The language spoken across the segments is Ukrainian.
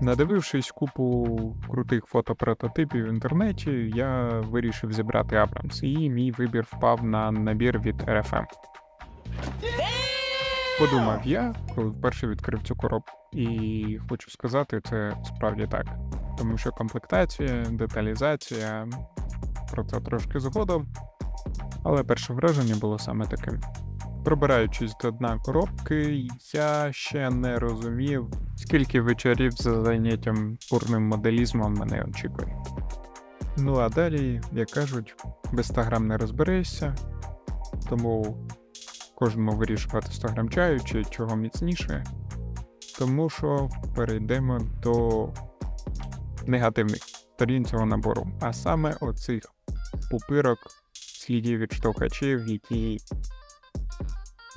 Надивившись купу крутих фотопрототипів в інтернеті, я вирішив зібрати Абрамс, і мій вибір впав на набір від RFM. Подумав я, коли вперше відкрив цю коробку. І хочу сказати, це справді так. Тому що комплектація, деталізація, про це трошки згодом. Але перше враження було саме таким. Пробираючись до дна коробки, я ще не розумів, скільки вечорів за заняттям пурним моделізмом мене очікує. Ну а далі, як кажуть, без 100 грам не розберешся, тому кожному вирішувати 100 грам чаю чи чого міцніше. Тому що перейдемо до негативних сторін цього набору, а саме оцих пупирок, слідів від штовхачів, які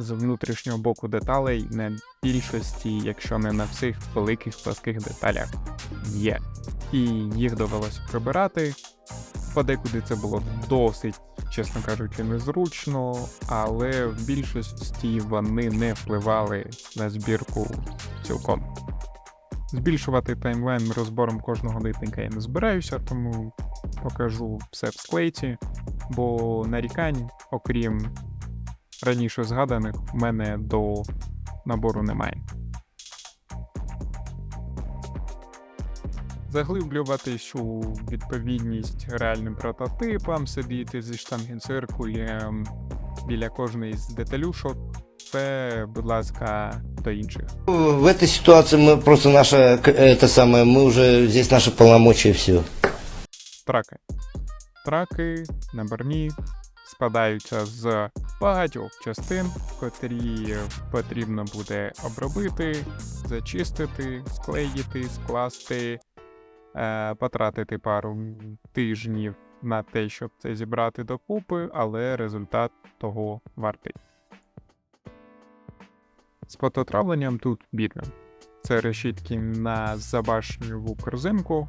з внутрішнього боку деталей на більшості, якщо не на всіх великих пласких деталях є. І їх довелося прибирати. Подекуди це було досить, чесно кажучи, незручно, але в більшості вони не впливали на збірку цілком. Збільшувати таймлайн розбором кожного нитника я не збираюся, тому покажу все в склейці, бо нарікань, окрім раніше згаданих, в мене до набору немає. Заглиблюватись у відповідність реальним прототипам, сидіти зі штангенциркулем біля кожної з деталюшок. Це, будь ласка, до інших. В этой ситуации мы просто наша, к- это самое, мы уже здесь наши полномочия и все. Траки. Траки наборні складаються з багатьох частин, котрі потрібно буде обробити, зачистити, склеїти, скласти, е, потратити пару тижнів на те, щоб це зібрати докупи, але результат того вартий. З фототравленням тут бідно. Це решітки на забашньову корзинку,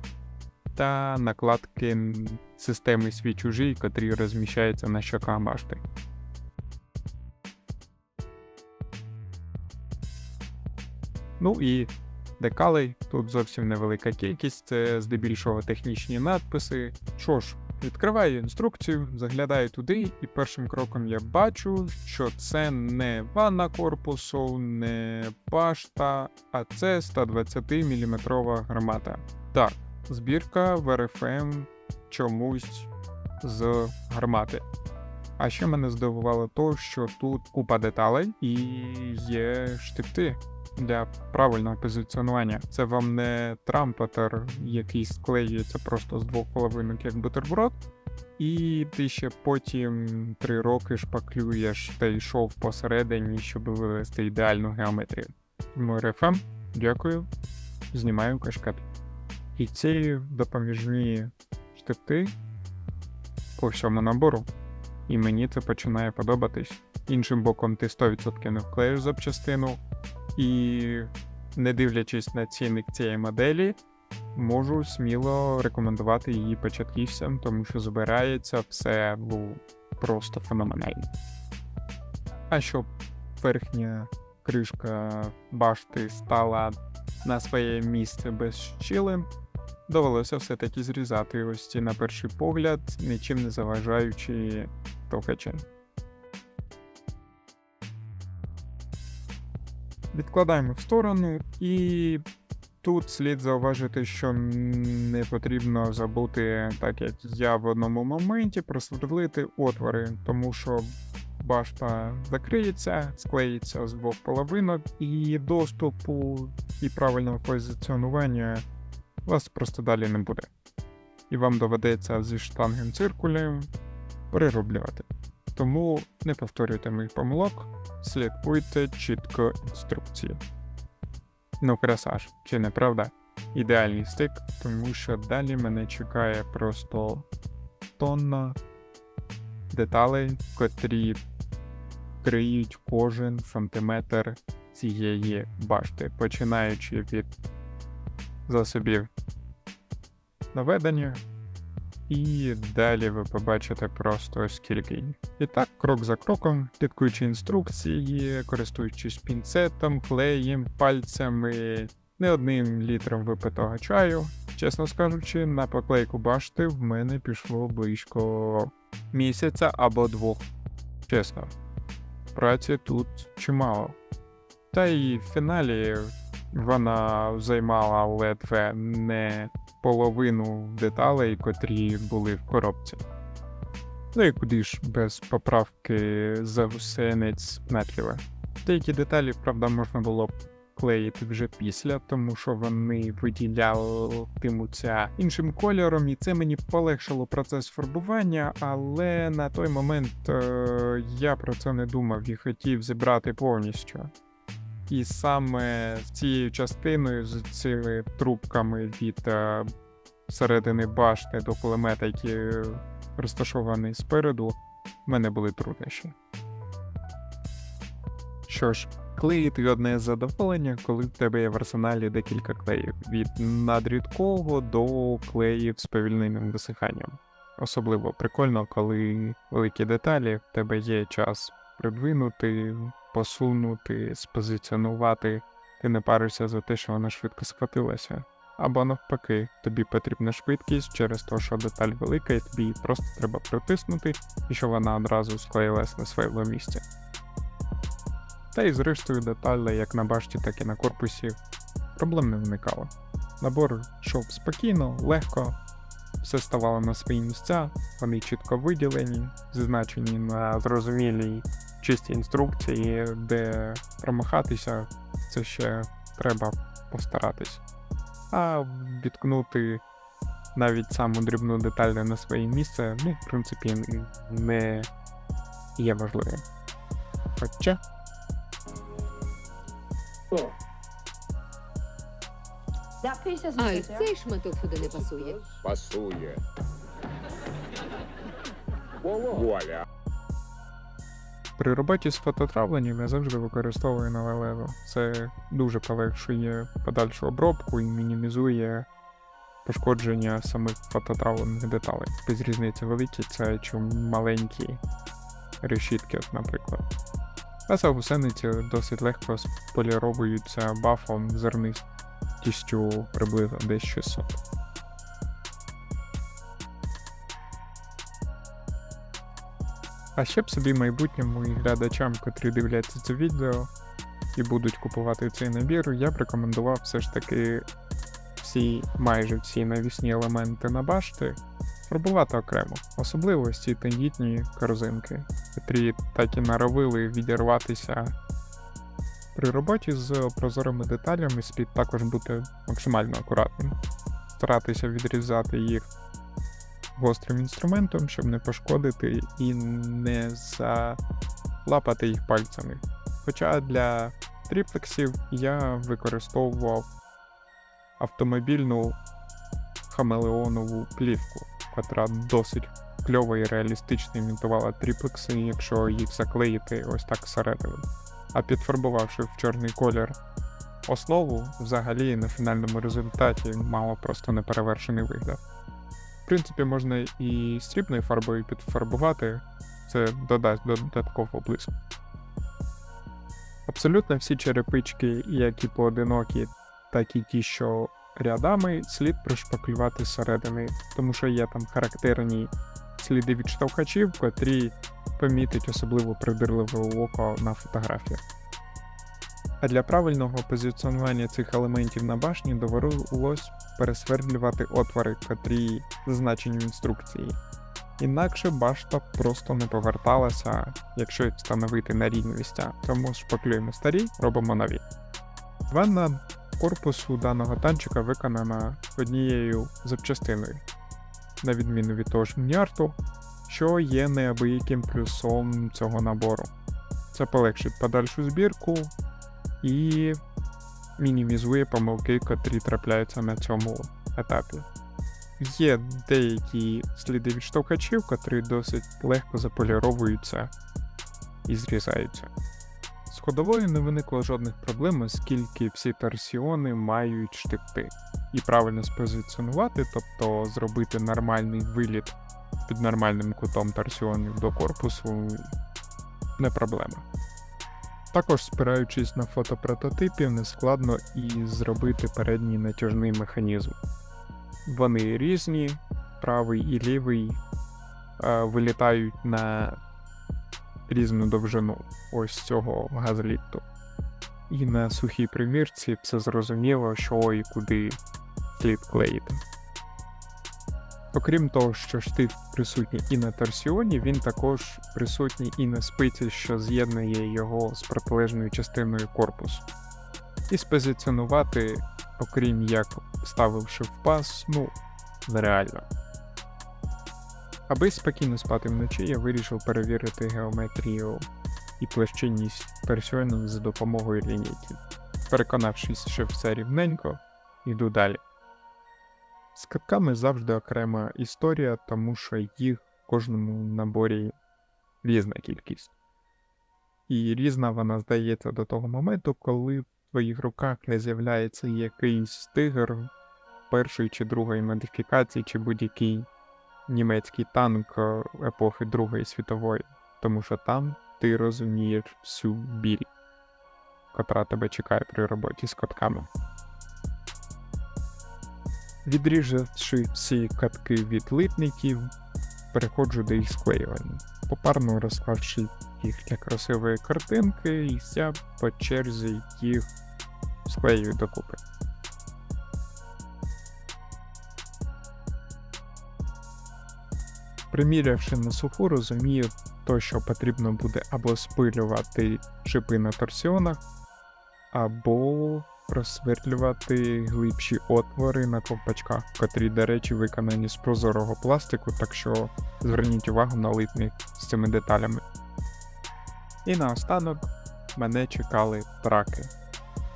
та накладки системи свій чужий, котрі розміщаються на щоках башти. Ну і декалей тут зовсім невелика кількість, це здебільшого технічні надписи. Що ж, відкриваю інструкцію, заглядаю туди, і першим кроком я бачу, що це не ванна корпусу, не башта, а це 120 мм гармата. Так, збірка в RFM чомусь з гармати. А ще мене здивувало то, що тут купа деталей і є штифти для правильного позиціонування. Це вам не трампетер, який склеюється просто з двох половинок як бутерброд, і ти ще потім три роки шпаклюєш той шов посередині, щоб вивести ідеальну геометрію. Тому RFM, дякую, знімаю кашкет. І ці допоміжні штифти по всьому набору. І мені це починає подобатись. Іншим боком, ти 100% не вклеїш запчастину, і не дивлячись на цінник цієї моделі, можу сміло рекомендувати її початківцям, тому що збирається все ну, просто феноменально. А щоб верхня кришка башти стала на своє місце без щілин, довелося все-таки зрізати ось ці на перший погляд, нічим не заважаючи товкачем. Відкладаємо в сторону, і тут слід зауважити, що не потрібно забути, так як я в одному моменті, просверлити отвори, тому що башта закриється, склеїться з двох половинок, і доступу і правильного позиціонування у вас просто далі не буде. І вам доведеться зі штангем циркулем перероблювати. Тому не повторюйте моїх помилок, слідкуйте чітко інструкції. Ну, красаж, чи не правда? Ідеальний стик, тому що далі мене чекає просто тонна деталей, котрі криють кожен сантиметр цієї башти, починаючи від засобів наведення, і далі ви побачите просто скільки. І так, крок за кроком, слідкуючи інструкції, користуючись пінцетом, клеєм, пальцями, не одним літром випитого чаю. Чесно скажучи, на поклейку башти в мене пішло близько місяця або двох. Чесно, праці тут чимало. Та й в фіналі вона займала ледве не половину деталей, котрі були в коробці. Ну і куди ж без поправки за заусенець метліве. Деякі деталі, правда, можна було б клеїти вже після, тому що вони виділятимуться іншим кольором, і це мені полегшило процес фарбування, але на той момент е, я про це не думав і хотів зібрати повністю. І саме з цією частиною, з цими трубками від е, середини башти до кулемета, які розташований спереду, в мене були труднощі. Що ж, клеїти одне задоволення, коли в тебе є в арсеналі декілька клеїв, від надрідкого до клеїв з повільним висиханням. Особливо прикольно, коли великі деталі в тебе є час придвинути, посунути, спозиціонувати. Ти не паришся за те, що вона швидко схватилася. Або навпаки, тобі потрібна швидкість через те, що деталь велика, і тобі її просто треба притиснути, і що вона одразу склеїлась на своєму місці. Та й зрештою деталі як на башті, так і на корпусі проблем не виникало. Набор йшов спокійно, легко, все ставало на свої місця, вони чітко виділені, зазначені на зрозумілій чистій інструкції, де промахатися, це ще треба постаратись. А відкнути навіть саму дрібну деталь на своє місце, ну, в принципі, не є важливим. Хоча. That piece doesn't А, і fit there. цей шматок сюди не пасує. Пасує. Вуаля. При роботі з фототравленням я завжди використовую нове лезо. Це дуже полегшує подальшу обробку і мінімізує пошкодження самих фототравлених деталей. Без різниці великі це чи маленькі решітки, наприклад. А за гусениці досить легко споліровуються бафом зернистістю приблизно десь 600. А ще б собі майбутньому і глядачам, котрі дивляться це відео і будуть купувати цей набір, я б рекомендував все ж таки всі, майже всі навісні елементи на башти фарбувати окремо, особливо ось ці тендітні корзинки, котрі так і наровили відірватися. При роботі з прозорими деталями слід також бути максимально акуратним, старатися відрізати їх гострим інструментом, щоб не пошкодити і не залапати їх пальцями. Хоча для тріплексів я використовував автомобільну хамелеонову плівку, котра досить кльово і реалістично імітувала тріплекси, якщо їх заклеїти ось так всередину. А підфарбувавши в чорний колір основу, взагалі на фінальному результаті мало просто неперевершений вигляд. В принципі, можна і срібною фарбою підфарбувати, це додасть додатково блиску. Абсолютно всі черепички, як і поодинокі, так і ті, що рядами, слід пришпаклювати зсередини, тому що є там характерні сліди від штовхачів, котрі помітить особливо придирливе око на фотографіях. А для правильного позиціонування цих елементів на башні довелось пересвердлювати отвори, котрі зазначені в інструкції. Інакше башта просто не поверталася, якщо їх встановити на рівні місця, тому шпаклюємо старі, робимо нові. Ванна корпусу даного танчика виконана однією запчастиною, на відміну від того ж мініарту, що є неабияким плюсом цього набору. Це полегшить подальшу збірку і мінімізує помилки, котрі трапляються на цьому етапі. Є деякі сліди від штовхачів, котрі досить легко заполіровуються і зрізаються. З ходовою не виникло жодних проблем, оскільки всі торсіони мають штифти. І правильно спозиціонувати, тобто зробити нормальний виліт під нормальним кутом торсіонів до корпусу не проблема. Також спираючись на фотопрототипів, нескладно і зробити передній натяжний механізм. Вони різні, правий і лівий е, вилітають на різну довжину ось цього газліфту. І на сухій примірці все зрозуміло, що і куди слід клеїти. Окрім того, що штифт присутній і на торсіоні, він також присутній і на спиці, що з'єднує його з протилежною частиною корпусу. І спозиціонувати, окрім як вставивши в пас, ну, нереально. Аби спокійно спати вночі, я вирішив перевірити геометрію і площинність торсіону за допомогою лінійки. Переконавшись, що все рівненько, йду далі. З катками завжди окрема історія, тому що їх в кожному наборі різна кількість. І різна вона здається до того моменту, коли в твоїх руках не з'являється якийсь тигр першої чи другої модифікації, чи будь-який німецький танк е, епохи Другої світової, тому що там ти розумієш всю біль, котра тебе чекає при роботі з катками. Відріжавши всі катки від литників, переходжу до їх склеювання. Попарно розклавши їх для красивої картинки, і я по черзі їх склеюю докупи. Примірявши на суху, розумію, то, що потрібно буде або спилювати шипи на торсіонах, або просверлювати глибші отвори на ковпачках, котрі, до речі, виконані з прозорого пластику, так що зверніть увагу на литник з цими деталями. І наостанок мене чекали траки,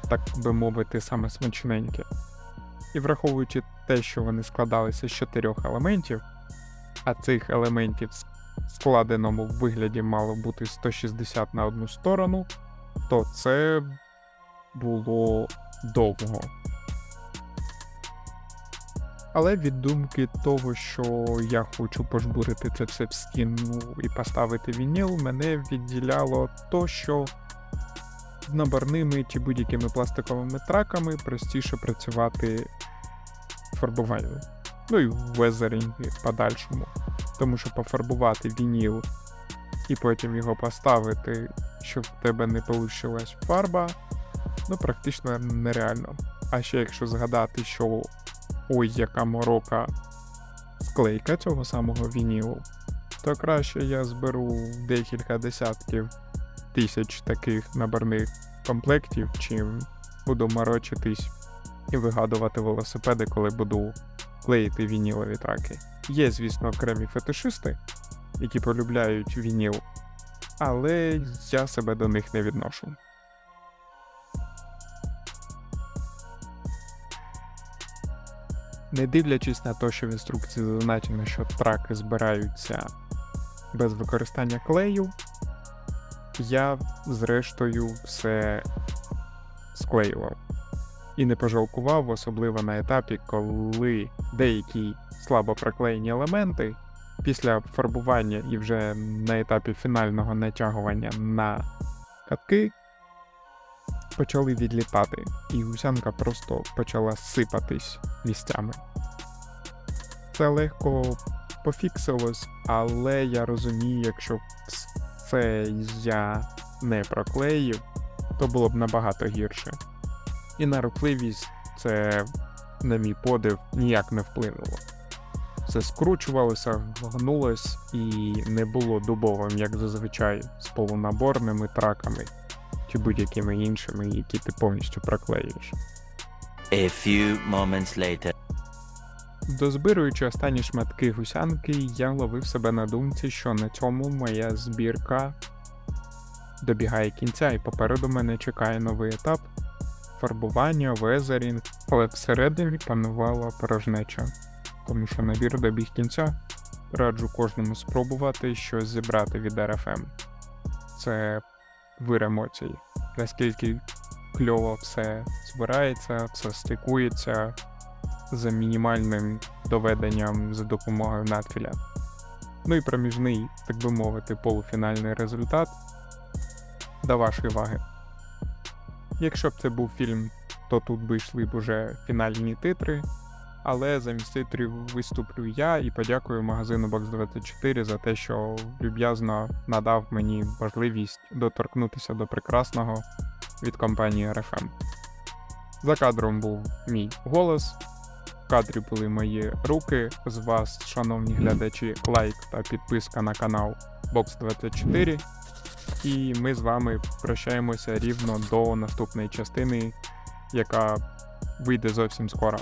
так би мовити, саме смачненьке. І враховуючи те, що вони складалися з чотирьох елементів, а цих елементів в складеному вигляді мало бути 160 на одну сторону, то це було довго. Але від думки того, що я хочу пожбурити це все в стіну і поставити вініл, мене відділяло то, що з наборними чи будь-якими пластиковими траками простіше працювати фарбуванням. Ну і в везерінгі в подальшому. Тому що пофарбувати вініл і потім його поставити, щоб в тебе не вийшла фарба, ну практично нереально. А ще якщо згадати, що ой, яка морока склейка цього самого вінілу, то краще я зберу декілька десятків тисяч таких наборних комплектів, чим буду морочитись і вигадувати велосипеди, коли буду клеїти вінілові траки. Є, звісно, окремі фетишисти, які полюбляють вініл, але я себе до них не відношу. Не дивлячись на те, що в інструкції зазначено, що траки збираються без використання клею, я зрештою все склеював. І не пожалкував, особливо на етапі, коли деякі слабо проклеєні елементи після фарбування і вже на етапі фінального натягування на катки почали відлітати, і гусянка просто почала сипатись місцями. Це легко пофіксилось, але я розумію, якщо все я не проклеїв, то було б набагато гірше. І на рухливість це, на мій подив, ніяк не вплинуло. Все скручувалося, гнулось і не було дубовим, як зазвичай, з полунаборними траками чи будь-якими іншими, які ти повністю проклеюєш. A few moments later. Дозбируючи останні шматки гусянки, я ловив себе на думці, що на цьому моя збірка добігає кінця, і попереду мене чекає новий етап фарбування, везерінг, але всередині панувала порожнеча, тому що набір добіг кінця. Раджу кожному спробувати щось зібрати від RFM. Це вир емоцій. Наскільки кльово все збирається, все стикується за мінімальним доведенням за допомогою надфіля. Ну і проміжний, так би мовити, полуфінальний результат до вашої уваги. Якщо б це був фільм, то тут би йшли б уже фінальні титри, але замість титрів виступлю я і подякую магазину Box24 за те, що люб'язно надав мені можливість доторкнутися до прекрасного від компанії RFM. За кадром був мій голос, в кадрі були мої руки. З вас, шановні глядачі, лайк та підписка на канал Box24. І ми з вами прощаємося рівно до наступної частини, яка вийде зовсім скоро.